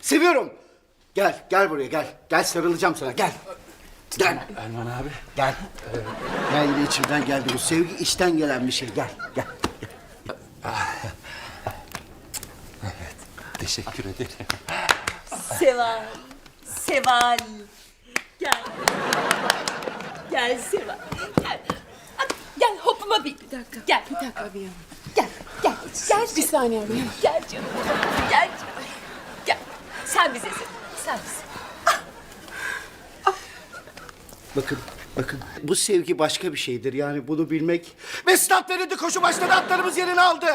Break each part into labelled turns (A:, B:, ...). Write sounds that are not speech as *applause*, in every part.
A: Seviyorum. Gel, gel buraya gel. Gel sarılacağım sana gel. Gel.
B: Erman abi.
A: Gel. Gel yine içimden geldi bu sevgi içten gelen bir şey. Gel, gel.
B: Teşekkür ederim.
C: Seval. Seval. Gel. Gel Seval. Gel. Gel hopuma bir. Bir dakika. Gel. Bir dakika bir Gel. Gel. Gel.
D: Bir saniye abi.
C: Gel canım. Gel canım. Sen bizesin. Sen bize.
A: Bakın, bakın. Bu sevgi başka bir şeydir yani bunu bilmek. Ve stat verildi koşu başladı atlarımız yerini aldı.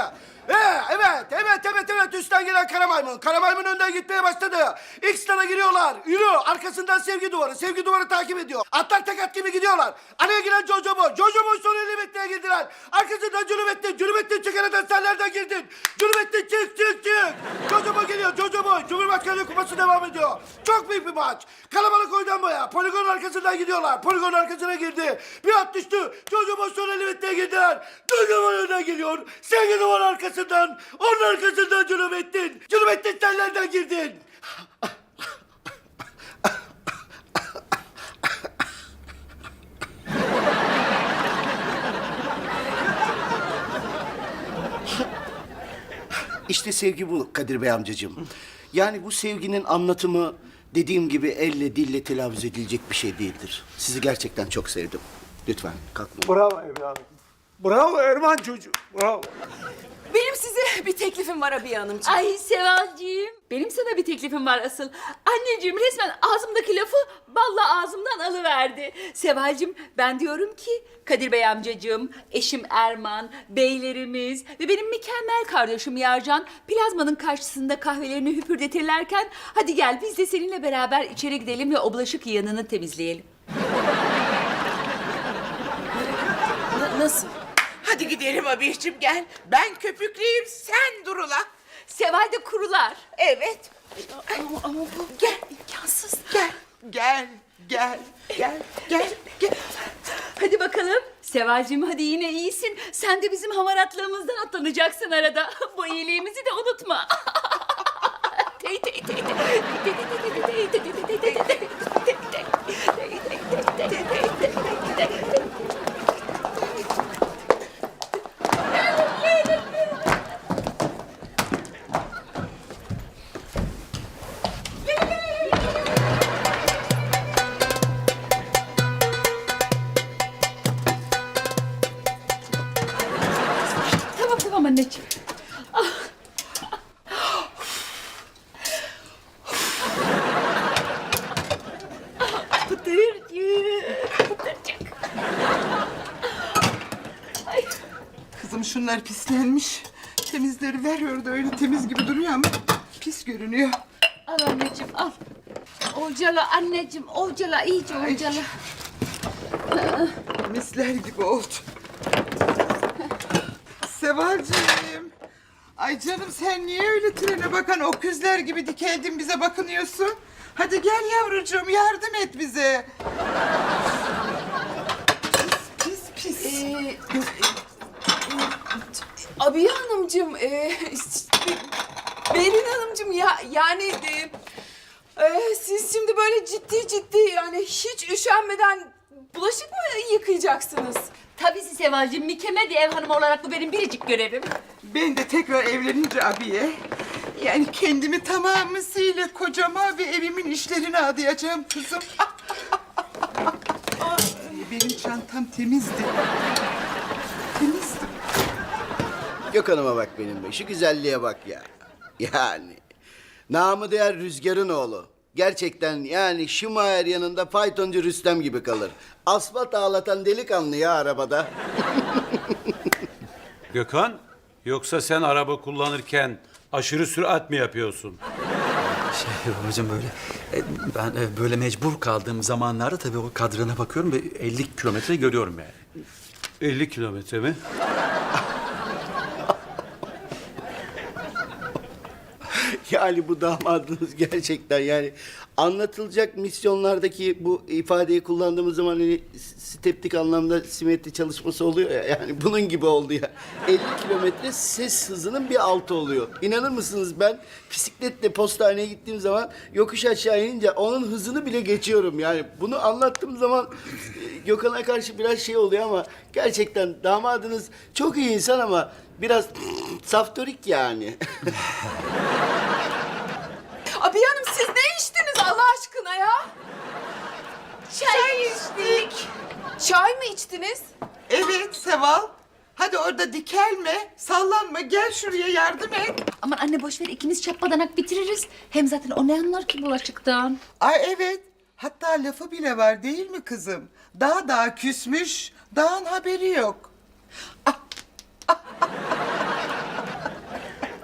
A: Ee, evet, evet, evet, evet. Üstten gelen kara maymun. Kara maymun önden gitmeye başladı. İlk stada giriyorlar. Yürü. Arkasından sevgi duvarı. Sevgi duvarı takip ediyor. Atlar tek at gibi gidiyorlar. Araya giren Jojo Boy. Jojo Boy son Cünübettin'e girdiler. Arkasından Cünübettin. Cünübettin çıkaradan senlerden girdin. Cünübettin çık çık çık. Jojo Boy geliyor. Jojo Boy. Cumhurbaşkanlığı kupası devam ediyor. Çok büyük bir maç. Kalabalık oydan boya. Poligonun arkasından gidiyorlar. Poligonun arkasına girdi. Bir at düştü. Boy son Cünübettin'e girdiler. Boy önden geliyor. Sevgi duvarı arkasından. Onun arkasından Cünübettin. Cünübettin senlerden girdin. İşte sevgi bu Kadir Bey amcacığım. Yani bu sevginin anlatımı dediğim gibi elle dille telaffuz edilecek bir şey değildir. Sizi gerçekten çok sevdim. Lütfen kalkmayın.
E: Bravo evladım. Bravo Erman çocuğu. Bravo.
D: Benim size bir teklifim var Abiye Hanımcığım.
C: Ay Sevalciğim. Benim sana bir teklifim var asıl. Anneciğim resmen ağzımdaki lafı balla ağzımdan alıverdi. Sevalcim ben diyorum ki Kadir Bey amcacığım, eşim Erman, beylerimiz ve benim mükemmel kardeşim Yarcan plazmanın karşısında kahvelerini hüpürdetirlerken hadi gel biz de seninle beraber içeri gidelim ve o bulaşık yığınını temizleyelim.
D: Na- nasıl?
F: Hadi gidelim abiciğim gel. Ben köpükleyeyim sen durula.
C: Seval de kurular.
F: Evet.
D: Ama, ama bu...
F: Gel.
D: imkansız.
F: Gel. Gel. Gel. Gel. Gel. Gel.
C: Hadi bakalım. Sevalcim hadi yine iyisin. Sen de bizim hamaratlığımızdan atlanacaksın arada. Bu iyiliğimizi de unutma. *laughs* tey tey tey tey. Tey tey tey tey tey.
F: Şunlar pislenmiş. Temizleri veriyor da öyle temiz gibi duruyor ama pis görünüyor.
C: Al anneciğim al. Ovcala anneciğim ovcala iyice ovcala.
F: Misler gibi oldu. Sevalciğim. Ay canım sen niye öyle trene bakan öküzler gibi dikeldin bize bakınıyorsun? Hadi gel yavrucuğum yardım et bize. Pis pis pis.
D: Ee, Abiye Hanımcığım, e, *laughs* Berin Hanımcığım ya yani e, e, siz şimdi böyle ciddi ciddi yani hiç üşenmeden bulaşık mı yıkayacaksınız?
C: Tabii siz Sevalcim mükemmel bir ev hanımı olarak bu benim biricik görevim.
F: Ben de tekrar evlenince abiye yani kendimi tamamıyla kocama ve evimin işlerine adayacağım kızım. *laughs* Benim çantam. Temizdi.
A: Gökhan'ıma bak benim be. Şu güzelliğe bak ya. Yani. Namı değer Rüzgar'ın oğlu. Gerçekten yani Şimayer yanında faytoncu Rüstem gibi kalır. Asfalt ağlatan delikanlı ya arabada. *laughs*
B: Gökhan, yoksa sen araba kullanırken aşırı sürat mi yapıyorsun?
G: Şey babacığım böyle e, ben e, böyle mecbur kaldığım zamanlarda tabii o kadrana bakıyorum ve 50 kilometre görüyorum yani.
B: 50 kilometre mi? *laughs*
A: Yani bu damadınız gerçekten yani anlatılacak misyonlardaki bu ifadeyi kullandığımız zaman hani steptik anlamda simetri çalışması oluyor ya yani bunun gibi oldu ya. 50 kilometre ses hızının bir altı oluyor. İnanır mısınız ben bisikletle postaneye gittiğim zaman yokuş aşağı inince onun hızını bile geçiyorum yani. Bunu anlattığım zaman e, Gökhan'a karşı biraz şey oluyor ama gerçekten damadınız çok iyi insan ama biraz saftorik yani. *laughs*
D: Abi hanım siz ne içtiniz Allah aşkına ya? Çay, içtik. Çay mı içtiniz?
F: Evet Seval. Hadi orada dikelme, sallanma. Gel şuraya yardım et.
C: Aman anne boş ver ikimiz çapadanak bitiririz. Hem zaten o ne anlar ki bulaşıktan?
F: Ay evet. Hatta lafı bile var değil mi kızım? Daha daha küsmüş, dağın haberi yok.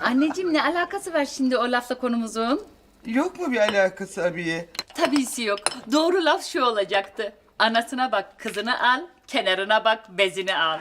C: Anneciğim ne alakası var şimdi o lafla konumuzun?
F: Yok mu bir alakası abiye?
C: Tabisi yok. Doğru laf şu olacaktı. Anasına bak kızını al, kenarına bak bezini al.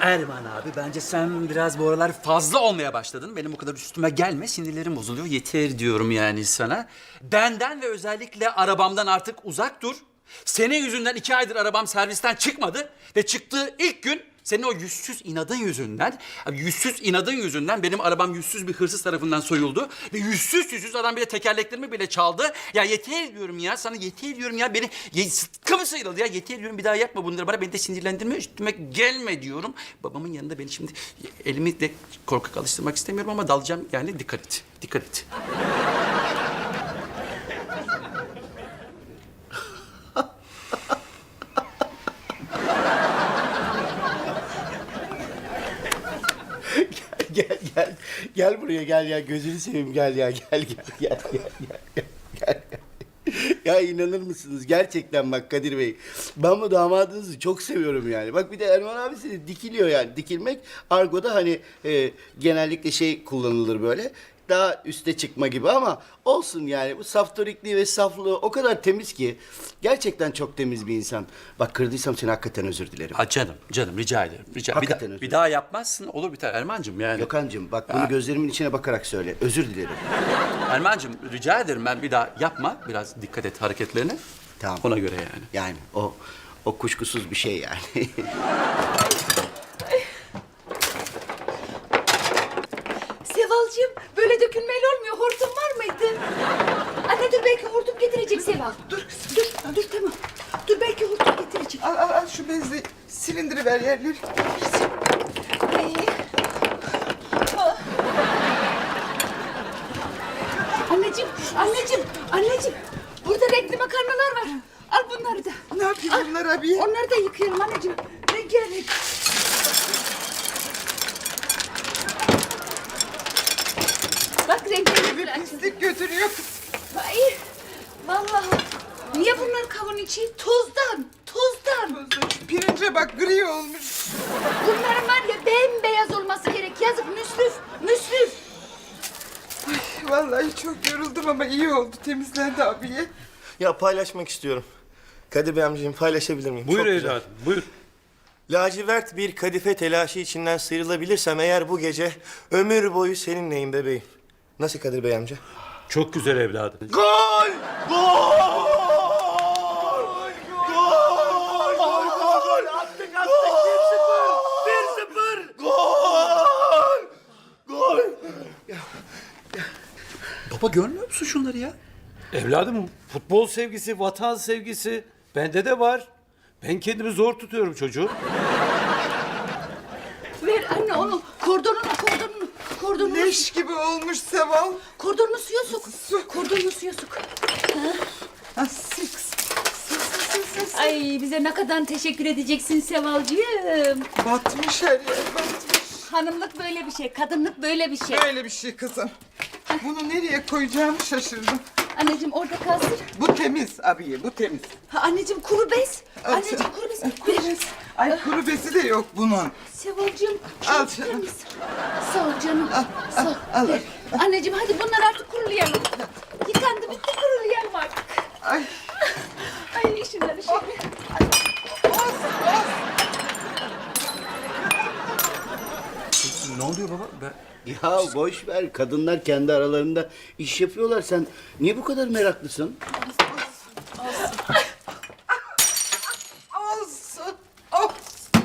G: Erman abi bence sen biraz bu aralar fazla olmaya başladın. Benim bu kadar üstüme gelme sinirlerim bozuluyor. Yeter diyorum yani sana. Benden ve özellikle arabamdan artık uzak dur. Senin yüzünden iki aydır arabam servisten çıkmadı. Ve çıktığı ilk gün senin o yüzsüz inadın yüzünden, yüzsüz inadın yüzünden benim arabam yüzsüz bir hırsız tarafından soyuldu. Ve yüzsüz yüzsüz adam bile tekerleklerimi bile çaldı. Ya yeter diyorum ya, sana yeter diyorum ya. Beni ye, sıtkı mı sıyrıldı ya? Yeter diyorum bir daha yapma bunları bana. Beni de sinirlendirme, üstüme gelme diyorum. Babamın yanında beni şimdi elimi de korkak alıştırmak istemiyorum ama dalacağım. Yani dikkat et, dikkat et.
A: gel gel buraya gel ya. Gözünü seveyim gel ya. Gel gel gel gel gel gel gel. Ya inanır mısınız? Gerçekten bak Kadir Bey. Ben bu damadınızı çok seviyorum yani. Bak bir de Erman abisi de dikiliyor yani. Dikilmek argoda hani e, genellikle şey kullanılır böyle daha üste çıkma gibi ama olsun yani bu saftorikliği ve saflığı o kadar temiz ki gerçekten çok temiz bir insan. Bak kırdıysam seni hakikaten özür dilerim.
G: Ha canım, canım rica ederim. Rica. Bir,
A: Hakikaten
G: daha,
A: özür
G: bir daha yapmazsın olur biter Erman'cığım yani.
A: Gökhan'cığım bak bunu gözlerimin içine bakarak söyle. Özür dilerim.
G: Erman'cığım rica ederim ben bir daha yapma. Biraz dikkat et hareketlerine.
A: Tamam.
G: Ona göre yani.
A: Yani o o kuşkusuz bir şey yani. *laughs*
C: Sevalcığım böyle dökülmeyle olmuyor. Hortum var mıydı? Anne dur belki hortum getirecek Seval. Dur dur dur tamam. Dur belki hortum getirecek.
F: Al al al şu bezi silindiriver yerleri.
C: Ay. Ah. Anneciğim, anneciğim, anneciğim. Burada renkli makarnalar var. Al bunları da.
F: Ne yapayım bunlar abiye?
C: Onları da yıkayalım anneciğim. Rengarenk. Bak
F: Evi
C: renkli açıldı.
F: pislik götürüyor.
C: Ay, vallahi. Niye bunlar kavun içi? Tozdan, tozdan.
F: Pirince bak gri olmuş.
C: Bunların var ya bembeyaz olması gerek. Yazık müsrif, müsrif.
F: Vallahi ama iyi oldu temizlendi abiye.
E: Ya paylaşmak istiyorum. Kadir Bey amcacığım paylaşabilir miyim?
B: Buyur
E: Çok güzel.
B: evladım, buyur.
E: Lacivert bir kadife telaşı içinden sıyrılabilirsem eğer bu gece ömür boyu seninleyim bebeğim. Nasıl Kadir Bey amca?
B: Çok güzel evladım.
A: Gol! Gol! Gol! Gol! Gol! Attık attık 1-0! 1-0! Gol! Gol!
G: Baba görmüyor musun şunları ya?
B: Evladım futbol sevgisi, vatan sevgisi bende de var. Ben kendimi zor tutuyorum çocuğum.
C: Ver anne onu. Kordonunu, kordonunu. Kordonunu,
F: Leş gibi olmuş Seval.
C: kordonunu suya sok. Kordonunu suya sok.
F: Ha, sil.
C: Ay bize ne kadar teşekkür edeceksin Sevalcığım.
F: Batmış her yer batmış.
C: Hanımlık böyle bir şey, kadınlık böyle bir şey.
F: Böyle bir şey kızım. Bunu nereye koyacağımı şaşırdım.
C: Anneciğim orada kalsın.
F: Bu temiz abiye bu temiz.
C: Ha, anneciğim kuru bez. Anneciğim kuru bez. Kuru bez.
F: Ay kuru bezi de yok bunun.
C: Sevalcığım
F: Al canım.
C: temiz. Sağ ol canım. Sağ ol.
F: al.
C: Ver. Anneciğim hadi bunları artık kurulayalım. Yıkandı bitti kurulayalım artık.
F: Ay.
C: Ay
F: işimden işim.
G: Ne oluyor baba? Ben,
A: ya boş ver. Kadınlar kendi aralarında iş yapıyorlar. Sen niye bu kadar meraklısın?
F: Olsun. Olsun.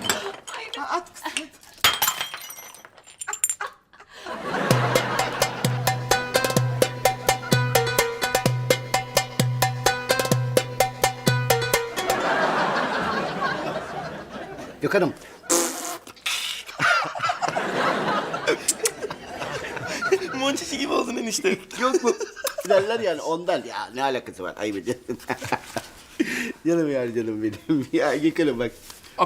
F: At kızım.
A: Gökhan'ım
E: Monçişi gibi oldun enişte. *laughs*
A: yok mu? Derler yani ondan. Ya ne alakası var? Ayıp ediyorsun. *laughs* canım ya canım benim. *laughs* Ya Gökhan'ım bak.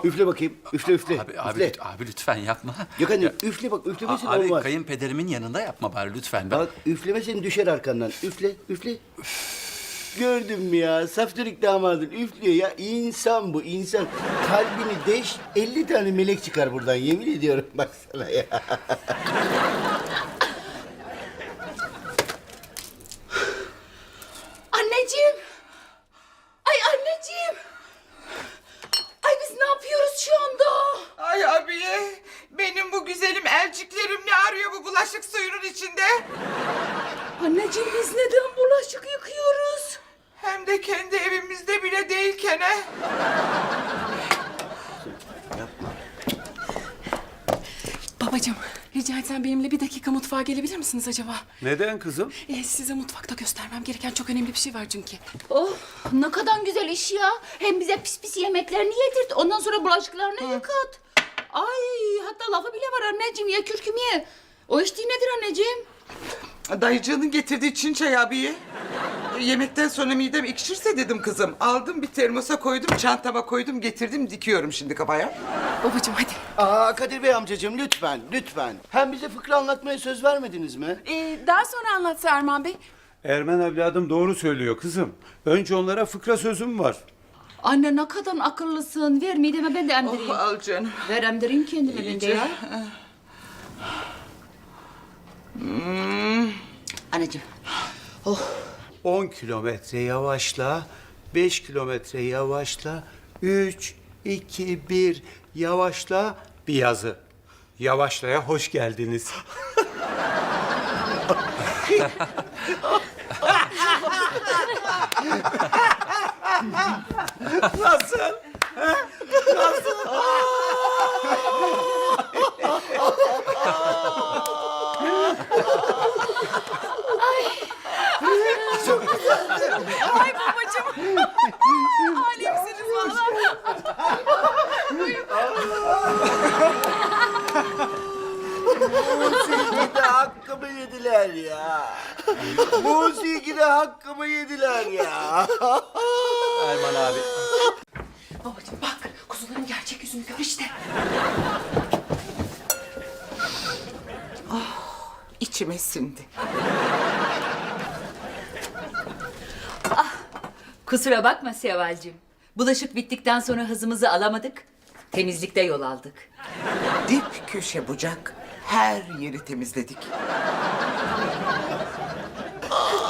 A: Üfle bakayım. Üfle üfle.
G: Abi, abi,
A: üfle.
G: lüt- abi lütfen yapma.
A: Gökhan'ım üfle bak. Üflemesin
G: A- abi
A: olmaz.
G: kayınpederimin yanında yapma bari lütfen. Ben...
A: Bak üflemesin düşer arkandan. Üfle, üfle. Gördün mü ya? Saftirik damadın üflüyor ya. İnsan bu, insan. Kalbini deş, 50 tane melek çıkar buradan. Yemin ediyorum baksana ya.
C: Anneciğim. Ay anneciğim. Ay biz ne yapıyoruz şu anda?
F: Ay abiye. Benim bu güzelim elciklerim ne arıyor bu bulaşık suyunun içinde?
C: Anneciğim biz neden bulaşık yıkıyoruz?
F: Hem de kendi evimizde bile değilken he.
D: Babacığım rica etsem benimle bir dakika mutfağa gelebilir misiniz acaba?
B: Neden kızım?
D: Ee, size mutfakta göstermem gereken çok önemli bir şey var çünkü.
C: Oh ne kadar güzel iş ya. Hem bize pis pis yemeklerini yedirt. Ondan sonra bulaşıklarını yıkat. Ay hatta lafı bile var anneciğim ye kürküm ye. O iş değil nedir anneciğim?
F: Dayıcığının getirdiği Çin çayı abiye. Yemekten sonra midem ekşirse dedim kızım. Aldım bir termosa koydum, çantama koydum, getirdim dikiyorum şimdi kafaya.
D: Babacığım hadi.
A: Aa Kadir Bey amcacığım lütfen, lütfen. Hem bize fıkra anlatmaya söz vermediniz mi?
D: Ee, daha sonra anlatsa Erman Bey.
B: Ermen evladım doğru söylüyor kızım. Önce onlara fıkra sözüm var.
C: Anne ne kadar akıllısın. Ver mideme ben de emdireyim.
F: Oh, al canım.
C: Ver emdireyim kendime ben de ya. Anneciğim.
B: 10 kilometre yavaşla, 5 kilometre yavaşla, 3, 2, 1 yavaşla bir yazı. Yavaşlaya hoş geldiniz. *laughs* Nasıl?
D: Ay babacığım. *laughs* Alemsiniz vallahi.
A: Musikide hakkımı yediler ya. Musikide hakkımı yediler ya.
G: Erman abi.
D: Babacığım bak kuzuların gerçek yüzünü gör işte.
F: İçime sindi.
C: Kusura bakma Seval'cim. Bulaşık bittikten sonra hızımızı alamadık. Temizlikte yol aldık.
F: Dip köşe bucak her yeri temizledik.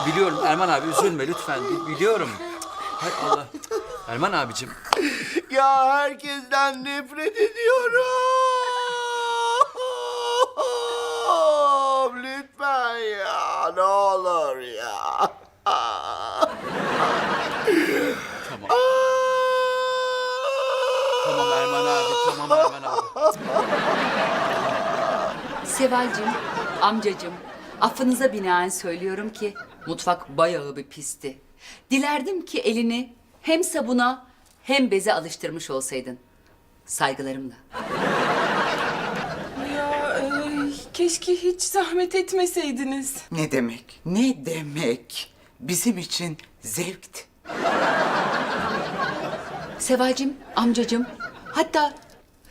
G: Biliyorum Erman abi üzülme lütfen. Bi- Biliyorum. Hay Allah. Erman abicim.
A: Ya herkesten nefret ediyorum. Lütfen ya, ne olur ya.
G: Tamam. Tamam Erman abi. Tamam Erman abi.
C: Seval'cim, amcacım, affınıza binaen söylüyorum ki mutfak bayağı bir pisti. Dilerdim ki elini hem sabuna hem beze alıştırmış olsaydın. Saygılarımla.
D: Ya e, keşke hiç zahmet etmeseydiniz.
F: Ne demek? Ne demek? Bizim için zevkti.
C: Seval'cim, amcacım, hatta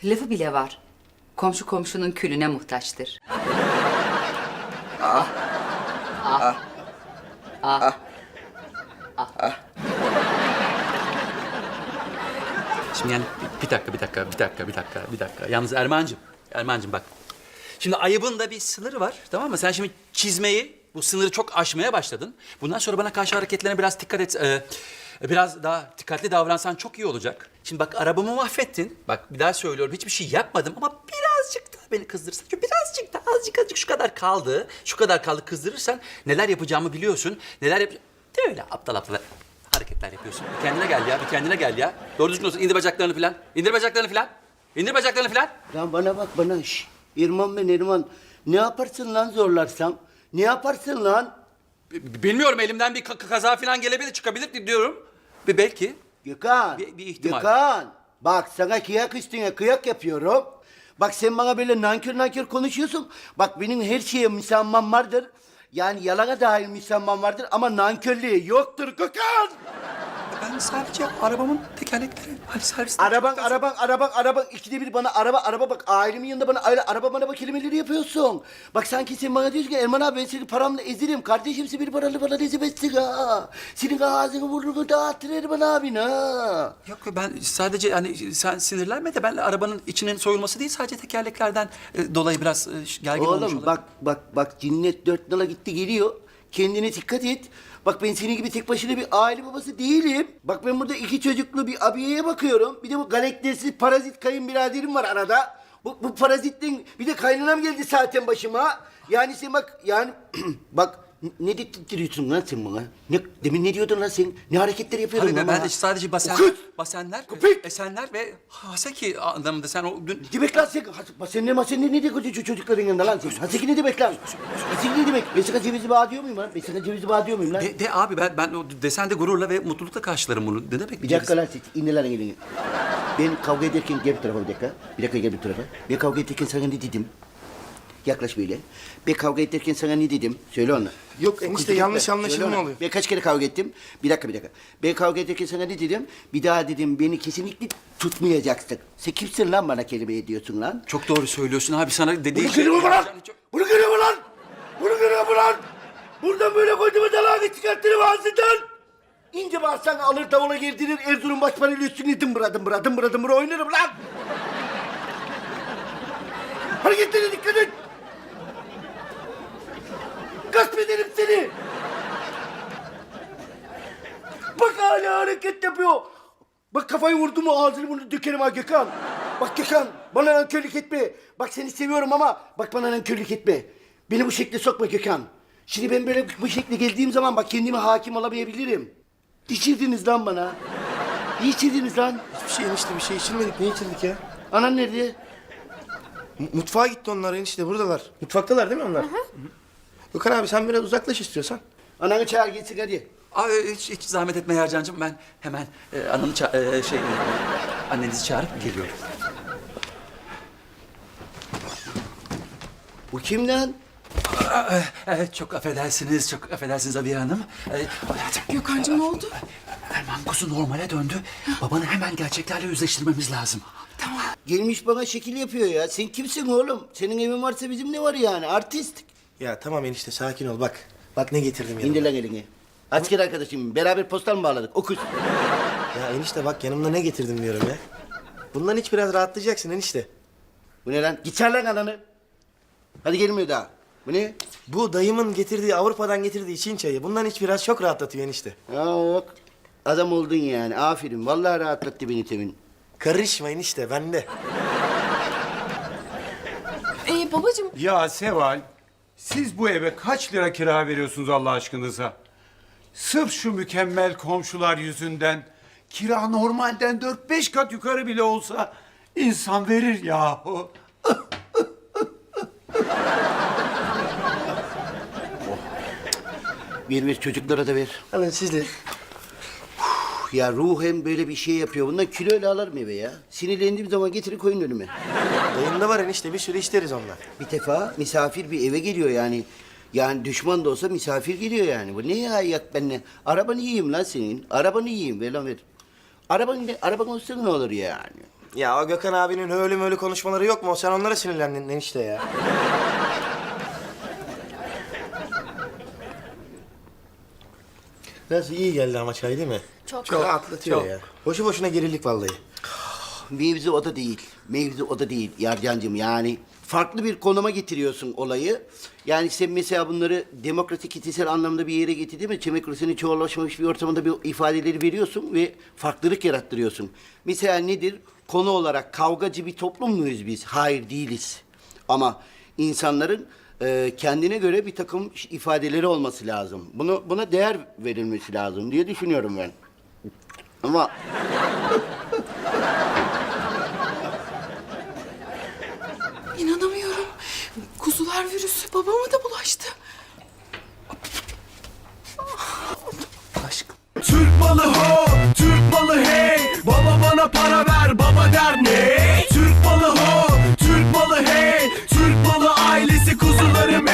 C: lafı bile var. Komşu komşunun külüne muhtaçtır.
G: Şimdi yani bir, bir dakika, bir dakika, bir dakika, bir dakika, bir dakika. Yalnız Erman'cığım, Erman'cığım bak. Şimdi ayıbın da bir sınırı var, tamam mı? Sen şimdi çizmeyi, bu sınırı çok aşmaya başladın. Bundan sonra bana karşı hareketlerine biraz dikkat et. Ee, biraz daha dikkatli davransan çok iyi olacak. Şimdi bak arabamı mahvettin. Bak bir daha söylüyorum, hiçbir şey yapmadım ama birazcık da beni kızdırırsan. Şu birazcık da azıcık azıcık şu kadar kaldı. Şu kadar kaldı kızdırırsan neler yapacağımı biliyorsun. Neler yap... De öyle aptal aptal hareketler yapıyorsun. Bir kendine gel ya, bir kendine gel ya. Doğru düzgün olsun. İndir bacaklarını falan. İndir bacaklarını falan. İndir bacaklarını falan.
A: Lan bana bak bana şş. İrman ben İrman. Ne yaparsın lan zorlarsam? Ne yaparsın lan?
G: B- Bilmiyorum elimden bir ka- kaza falan gelebilir, çıkabilir diyorum. Bir belki.
A: Gökhan.
G: Bir- bir ihtimal.
A: Gökhan. Bak sana kıyak üstüne kıyak yapıyorum. Bak sen bana böyle nankör nankör konuşuyorsun. Bak benim her şeye müsamman vardır. Yani yalana dahil müsamman vardır ama nankörlüğü yoktur Gökhan.
G: Ben sadece arabamın tekerlekleri hani serviste.
A: Araban, araban, araban, araban. İkide bir bana araba, araba bak. Ailemin yanında bana aile, araba bana bak kelimeleri yapıyorsun. Bak sanki sen bana diyorsun ki Erman abi ben seni paramla ezerim. Kardeşim sen bir paralı bana ezemezsin ha. Senin ağzını burnunu dağıtır Erman abin ha.
G: Yok ben sadece hani sen sinirlenme de ben arabanın içinin soyulması değil sadece tekerleklerden e, dolayı biraz e, gergin olmuş
A: Oğlum bak bak bak cinnet dört nala gitti geliyor. Kendine dikkat et. Bak ben senin gibi tek başına bir aile babası değilim. Bak ben burada iki çocuklu bir abiyeye bakıyorum. Bir de bu galaktersiz parazit kayınbiraderim var arada. Bu, bu parazitin bir de kaynanam geldi zaten başıma. Yani sen bak yani *clears throat* bak ne dedirtiyorsun lan sen bana? Ne, demin ne diyordun lan sen? Ne hareketler yapıyordun
G: Tabii ben,
A: bana?
G: de sadece basen,
A: Okut!
G: basenler,
A: Köpek!
G: esenler ve haseki anlamında sen o dün...
A: Demek lan sen, sen ne sen ne ne diyor çocuk- çocukların yanında lan sen? Haseki ne demek lan? Haseki ne demek? Ben sana cevizi bağ diyor muyum lan? Ben sana cevizi bağ diyor muyum lan?
G: De, de abi ben, ben o desende gururla ve mutlulukla karşılarım bunu. Ne demek?
A: Bir dakika lan siz indir lan elini. Ben kavga ederken gel bir tarafa bir dakika. Bir dakika gel bir tarafa. Ben kavga ederken sana ne dedim? Yaklaş böyle. Ben kavga ederken sana ne dedim? Söyle ona.
E: Yok enişte,
A: Kuzey,
E: yanlış
A: söyle
E: anlaşılma
A: ona.
E: oluyor.
A: Ben kaç kere kavga ettim? Bir dakika bir dakika. Ben kavga ederken sana ne dedim? Bir daha dedim beni kesinlikle tutmayacaksın. Sen kimsin lan bana kelime ediyorsun lan?
G: Çok doğru söylüyorsun abi sana dediğim
A: Bunu görüyor mu lan? Bunu görüyor mu lan? Bunu görüyor mu lan? Buradan böyle koyduğumu dalağını çıkartırım ağzından. İnce bağırsan alır davula girdirir Erzurum başparayla üstüne dımbıra dımbıra dımbıra dımbıra oynarım lan. Hareketlerine dikkat et. Gasp ederim seni. Bak hala hareket yapıyor. Bak kafayı vurdu mu ağzını bunu dökerim ha Gökhan. Bak Gökhan bana nankörlük etme. Bak seni seviyorum ama bak bana nankörlük etme. Beni bu şekle sokma Gökhan. Şimdi ben böyle bu şekle geldiğim zaman bak kendime hakim olamayabilirim. İçirdiniz lan bana. Ne içirdiniz lan?
E: Hiçbir şey enişte bir şey içirmedik. Ne içirdik ya?
A: Anan nerede?
E: M- mutfağa gitti onlar enişte buradalar. Mutfaktalar değil mi onlar? Gökhan abi sen biraz uzaklaş istiyorsan.
A: Ananı çağır gitsin hadi.
G: Abi hiç, hiç zahmet etme Yarcancığım. Ben hemen e, anamı ça- e, şey e, annenizi çağırıp geliyorum.
A: Bu kim lan?
G: Evet çok affedersiniz, çok affedersiniz Abiye Hanım. E, hayatım,
D: Gökhan'cığım ne oldu?
G: Erman kuzu normale döndü. Babanı hemen gerçeklerle yüzleştirmemiz lazım.
A: Gelmiş bana şekil yapıyor ya. Sen kimsin oğlum? Senin evin varsa bizim ne var yani? Artist.
E: Ya tamam enişte sakin ol bak. Bak ne getirdim yanıma.
A: İndir lan elini. Asker arkadaşım. Beraber postal mı bağladık? Okuz.
E: Ya enişte bak yanımda ne getirdim diyorum ya. Bundan hiç biraz rahatlayacaksın enişte.
A: Bu ne lan? Git çağır lan ananı. Hadi gelmiyor daha. Bu ne?
E: Bu dayımın getirdiği Avrupa'dan getirdiği Çin çayı. Bundan hiç biraz çok rahatlatıyor enişte.
A: Ya bak. Adam oldun yani. Aferin. Vallahi rahatlattı beni temin.
E: Karışma enişte bende.
D: Ee, babacığım
B: Ya Seval, siz bu eve kaç lira kira veriyorsunuz Allah aşkınıza? Sırf şu mükemmel komşular yüzünden kira normalden 4-5 kat yukarı bile olsa insan verir yahu. *laughs*
A: Ver ver çocuklara da ver.
E: Alın siz de.
A: Uf, Ya ruhen böyle bir şey yapıyor. Bundan kilo ile alırım eve ya. Sinirlendiğim zaman getirin koyun önüme.
E: Dayımda var enişte bir sürü isteriz ondan.
A: Bir defa misafir bir eve geliyor yani. Yani düşman da olsa misafir geliyor yani. Bu ne ya yak benimle? Arabanı yiyeyim lan senin. Arabanı yiyeyim ver lan ver. Araban, araban olsa ne olur yani?
E: Ya o Gökhan abinin öyle öyle konuşmaları yok mu? Sen onlara sinirlendin enişte ya. Nasıl iyi geldi ama çay değil mi?
D: Çok.
E: Çok rahatlatıyor
G: çok.
E: ya. Boşu boşuna gerildik vallahi.
A: Mevzu o da değil. Mevzu o da değil Yarcancığım yani. Farklı bir konuma getiriyorsun olayı. Yani sen mesela bunları demokratik kitlesel anlamda bir yere getirdin mi? Demokrasinin çoğallaşmış bir ortamında bir ifadeleri veriyorsun ve farklılık yarattırıyorsun. Mesela nedir? Konu olarak kavgacı bir toplum muyuz biz? Hayır değiliz. Ama insanların e, kendine göre bir takım ifadeleri olması lazım. Bunu buna değer verilmesi lazım diye düşünüyorum ben. Ama
D: Kar virüsü babama da bulaştı.
A: Aşkım.
H: Türk malı ho, Türk malı hey. Baba bana para ver, baba
B: der ne?
H: Türk malı ho, Türk malı hey. Türk malı ailesi kuzularım.